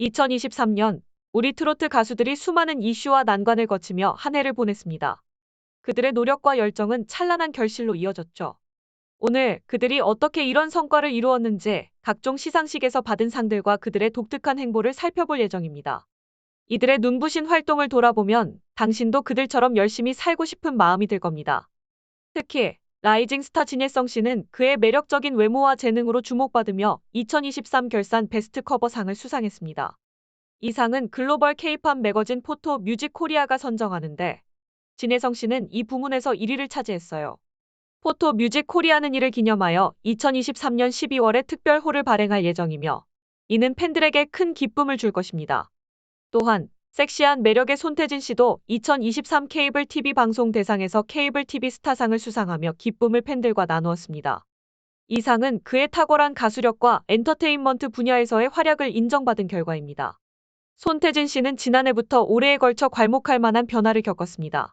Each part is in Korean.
2023년 우리 트로트 가수들이 수많은 이슈와 난관을 거치며 한 해를 보냈습니다. 그들의 노력과 열정은 찬란한 결실로 이어졌죠. 오늘 그들이 어떻게 이런 성과를 이루었는지 각종 시상식에서 받은 상들과 그들의 독특한 행보를 살펴볼 예정입니다. 이들의 눈부신 활동을 돌아보면 당신도 그들처럼 열심히 살고 싶은 마음이 들 겁니다. 특히 라이징 스타 진예성 씨는 그의 매력적인 외모와 재능으로 주목받으며 2023 결산 베스트 커버상을 수상했습니다. 이 상은 글로벌 K-팝 매거진 포토 뮤직 코리아가 선정하는데 진혜성 씨는 이 부문에서 1위를 차지했어요. 포토 뮤직 코리아는 이를 기념하여 2023년 12월에 특별호를 발행할 예정이며 이는 팬들에게 큰 기쁨을 줄 것입니다. 또한 섹시한 매력의 손태진 씨도 2023 케이블 TV 방송 대상에서 케이블 TV 스타상을 수상하며 기쁨을 팬들과 나누었습니다. 이 상은 그의 탁월한 가수력과 엔터테인먼트 분야에서의 활약을 인정받은 결과입니다. 손태진 씨는 지난해부터 올해에 걸쳐 괄목할 만한 변화를 겪었습니다.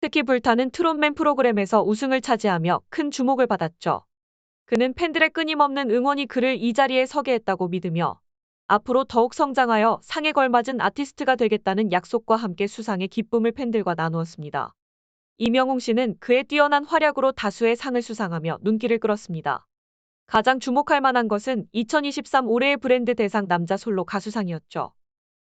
특히 불타는 트롯맨 프로그램에서 우승을 차지하며 큰 주목을 받았죠. 그는 팬들의 끊임없는 응원이 그를 이 자리에 서게 했다고 믿으며 앞으로 더욱 성장하여 상에 걸맞은 아티스트가 되겠다는 약속과 함께 수상의 기쁨을 팬들과 나누었습니다. 이명웅 씨는 그의 뛰어난 활약으로 다수의 상을 수상하며 눈길을 끌었습니다. 가장 주목할 만한 것은 2023 올해의 브랜드 대상 남자 솔로 가수상이었죠.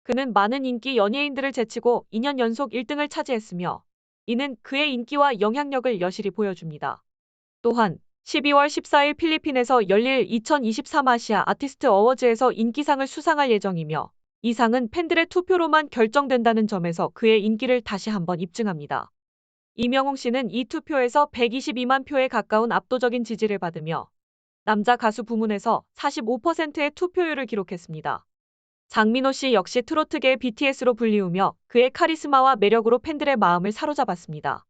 그는 많은 인기 연예인들을 제치고 2년 연속 1등을 차지했으며 이는 그의 인기와 영향력을 여실히 보여줍니다. 또한 12월 14일 필리핀에서 열릴 2023 아시아 아티스트 어워즈에서 인기상을 수상할 예정이며 이 상은 팬들의 투표로만 결정된다는 점에서 그의 인기를 다시 한번 입증합니다. 이명웅 씨는 이 투표에서 122만 표에 가까운 압도적인 지지를 받으며 남자 가수 부문에서 45%의 투표율을 기록했습니다. 장민호 씨 역시 트로트계의 BTS로 불리우며 그의 카리스마와 매력으로 팬들의 마음을 사로잡았습니다.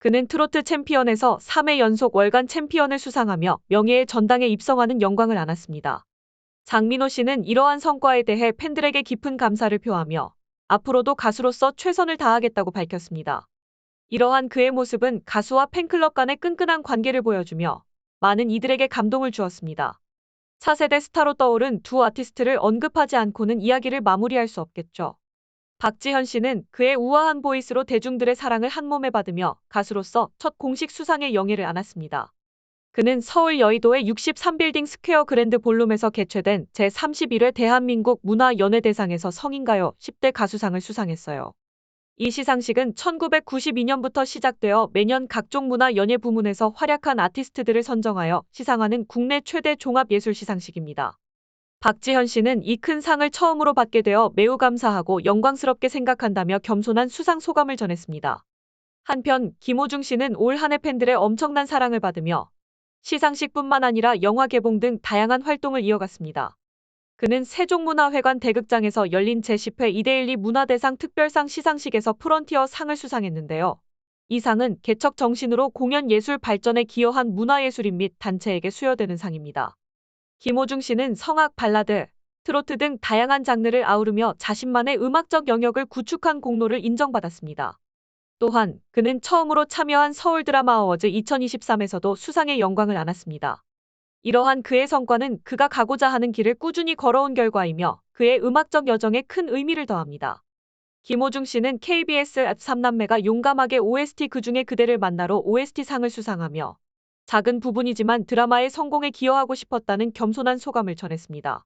그는 트로트 챔피언에서 3회 연속 월간 챔피언을 수상하며 명예의 전당에 입성하는 영광을 안았습니다. 장민호 씨는 이러한 성과에 대해 팬들에게 깊은 감사를 표하며 앞으로도 가수로서 최선을 다하겠다고 밝혔습니다. 이러한 그의 모습은 가수와 팬클럽 간의 끈끈한 관계를 보여주며 많은 이들에게 감동을 주었습니다. 차세대 스타로 떠오른 두 아티스트를 언급하지 않고는 이야기를 마무리할 수 없겠죠. 박지현 씨는 그의 우아한 보이스로 대중들의 사랑을 한몸에 받으며 가수로서 첫 공식 수상의 영예를 안았습니다. 그는 서울 여의도의 63빌딩 스퀘어 그랜드 볼룸에서 개최된 제31회 대한민국 문화연예대상에서 성인가요 10대 가수상을 수상했어요. 이 시상식은 1992년부터 시작되어 매년 각종 문화 연예 부문에서 활약한 아티스트들을 선정하여 시상하는 국내 최대 종합예술 시상식입니다. 박지현 씨는 이 큰 상을 처음으로 받게 되어 매우 감사하고 영광스럽게 생각한다며 겸손한 수상 소감을 전했습니다. 한편 김호중 씨는 올 한해 팬들의 엄청난 사랑을 받으며 시상식뿐만 아니라 영화 개봉 등 다양한 활동을 이어갔습니다. 그는 세종문화회관 대극장에서 열린 제10회 이데일리 문화대상 특별상 시상식에서 프런티어 상을 수상했는데요. 이 상은 개척 정신으로 공연 예술 발전에 기여한 문화예술인 및 단체에게 수여되는 상입니다. 김호중 씨는 성악, 발라드, 트로트 등 다양한 장르를 아우르며 자신만의 음악적 영역을 구축한 공로를 인정받았습니다. 또한 그는 처음으로 참여한 서울 드라마 어워즈 2023에서도 수상의 영광을 안았습니다. 이러한 그의 성과는 그가 가고자 하는 길을 꾸준히 걸어온 결과이며 그의 음악적 여정에 큰 의미를 더합니다. 김호중 씨는 KBS 3남매가 용감하게 OST 그중에 그대를 만나러 OST상을 수상하며 작은 부분이지만 드라마의 성공에 기여하고 싶었다는 겸손한 소감을 전했습니다.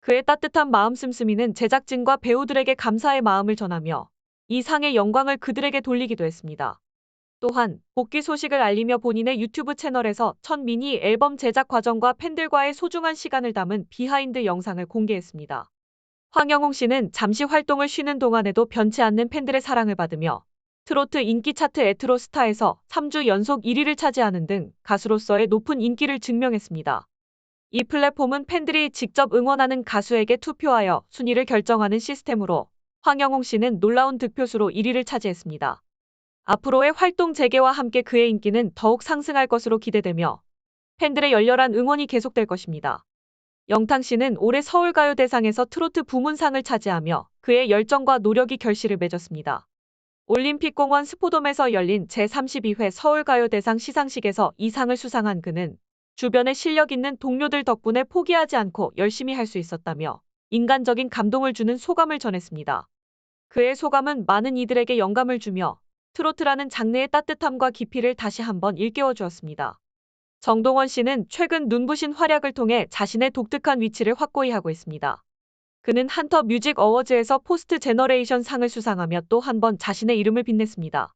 그의 따뜻한 마음 씀씀이는 제작진과 배우들에게 감사의 마음을 전하며 이 상의 영광을 그들에게 돌리기도 했습니다. 또한 복귀 소식을 알리며 본인의 유튜브 채널에서 첫 미니 앨범 제작 과정과 팬들과의 소중한 시간을 담은 비하인드 영상을 공개했습니다. 황영웅 씨는 잠시 활동을 쉬는 동안에도 변치 않는 팬들의 사랑을 받으며 트로트 인기 차트 에트로 스타에서 3주 연속 1위를 차지하는 등 가수로서의 높은 인기를 증명했습니다. 이 플랫폼은 팬들이 직접 응원하는 가수에게 투표하여 순위를 결정하는 시스템으로 황영웅 씨는 놀라운 득표수로 1위를 차지했습니다. 앞으로의 활동 재개와 함께 그의 인기는 더욱 상승할 것으로 기대되며 팬들의 열렬한 응원이 계속될 것입니다. 영탕 씨는 올해 서울가요대상에서 트로트 부문상을 차지하며 그의 열정과 노력이 결실을 맺었습니다. 올림픽공원 스포돔에서 열린 제32회 서울가요대상 시상식에서 이 상을 수상한 그는 주변에 실력 있는 동료들 덕분에 포기하지 않고 열심히 할 수 있었다며 인간적인 감동을 주는 소감을 전했습니다. 그의 소감은 많은 이들에게 영감을 주며 트로트라는 장르의 따뜻함과 깊이를 다시 한번 일깨워 주었습니다. 정동원 씨는 최근 눈부신 활약을 통해 자신의 독특한 위치를 확고히 하고 있습니다. 그는 한터 뮤직 어워즈에서 포스트 제너레이션 상을 수상하며 또 한 번 자신의 이름을 빛냈습니다.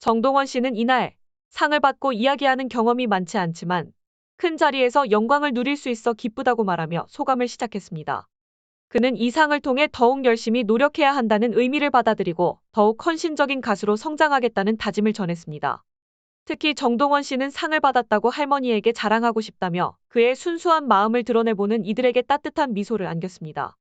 정동원 씨는 이날 상을 받고 이야기하는 경험이 많지 않지만 큰 자리에서 영광을 누릴 수 있어 기쁘다고 말하며 소감을 시작했습니다. 그는 이 상을 통해 더욱 열심히 노력해야 한다는 의미를 받아들이고 더욱 헌신적인 가수로 성장하겠다는 다짐을 전했습니다. 특히 정동원 씨는 상을 받았다고 할머니에게 자랑하고 싶다며 그의 순수한 마음을 드러내보는 이들에게 따뜻한 미소를 안겼습니다.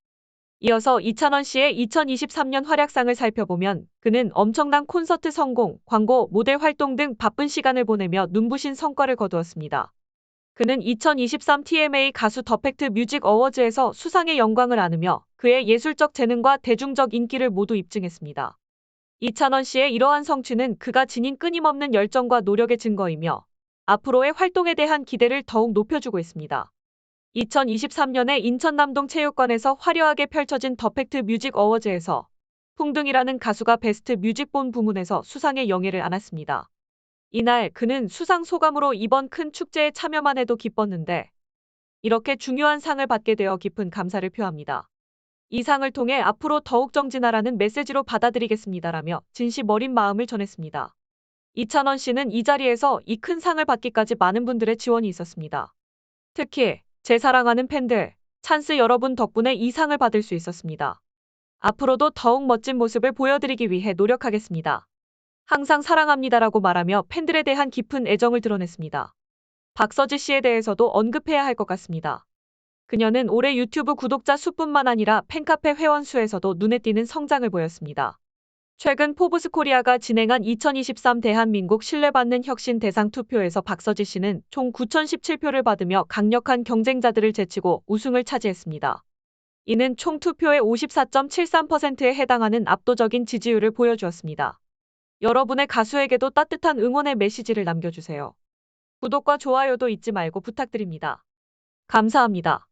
이어서 이찬원 씨의 2023년 활약상을 살펴보면 그는 엄청난 콘서트 성공, 광고, 모델 활동 등 바쁜 시간을 보내며 눈부신 성과를 거두었습니다. 그는 2023 TMA 가수 더 팩트 뮤직 어워즈에서 수상의 영광을 안으며 그의 예술적 재능과 대중적 인기를 모두 입증했습니다. 이찬원 씨의 이러한 성취는 그가 지닌 끊임없는 열정과 노력의 증거이며 앞으로의 활동에 대한 기대를 더욱 높여주고 있습니다. 2023년에 인천 남동 체육관에서 화려하게 펼쳐진 더 팩트 뮤직 어워즈에서 풍등이라는 가수가 베스트 뮤직본 부문에서 수상의 영예를 안았습니다. 이날 그는 수상 소감으로 이번 큰 축제에 참여만 해도 기뻤는데 이렇게 중요한 상을 받게 되어 깊은 감사를 표합니다. 이 상을 통해 앞으로 더욱 정진하라는 메시지로 받아들이겠습니다라며 진심 어린 마음을 전했습니다. 이찬원 씨는 이 자리에서 이 큰 상을 받기까지 많은 분들의 지원이 있었습니다. 특히 제 사랑하는 팬들, 찬스 여러분 덕분에 이 상을 받을 수 있었습니다. 앞으로도 더욱 멋진 모습을 보여드리기 위해 노력하겠습니다. 항상 사랑합니다라고 말하며 팬들에 대한 깊은 애정을 드러냈습니다. 박서지 씨에 대해서도 언급해야 할 것 같습니다. 그녀는 올해 유튜브 구독자 수뿐만 아니라 팬카페 회원 수에서도 눈에 띄는 성장을 보였습니다. 최근 포브스 코리아가 진행한 2023 대한민국 신뢰받는 혁신 대상 투표에서 박서지 씨는 총 9,017표를 받으며 강력한 경쟁자들을 제치고 우승을 차지했습니다. 이는 총 투표의 54.73%에 해당하는 압도적인 지지율을 보여주었습니다. 여러분의 가수에게도 따뜻한 응원의 메시지를 남겨주세요. 구독과 좋아요도 잊지 말고 부탁드립니다. 감사합니다.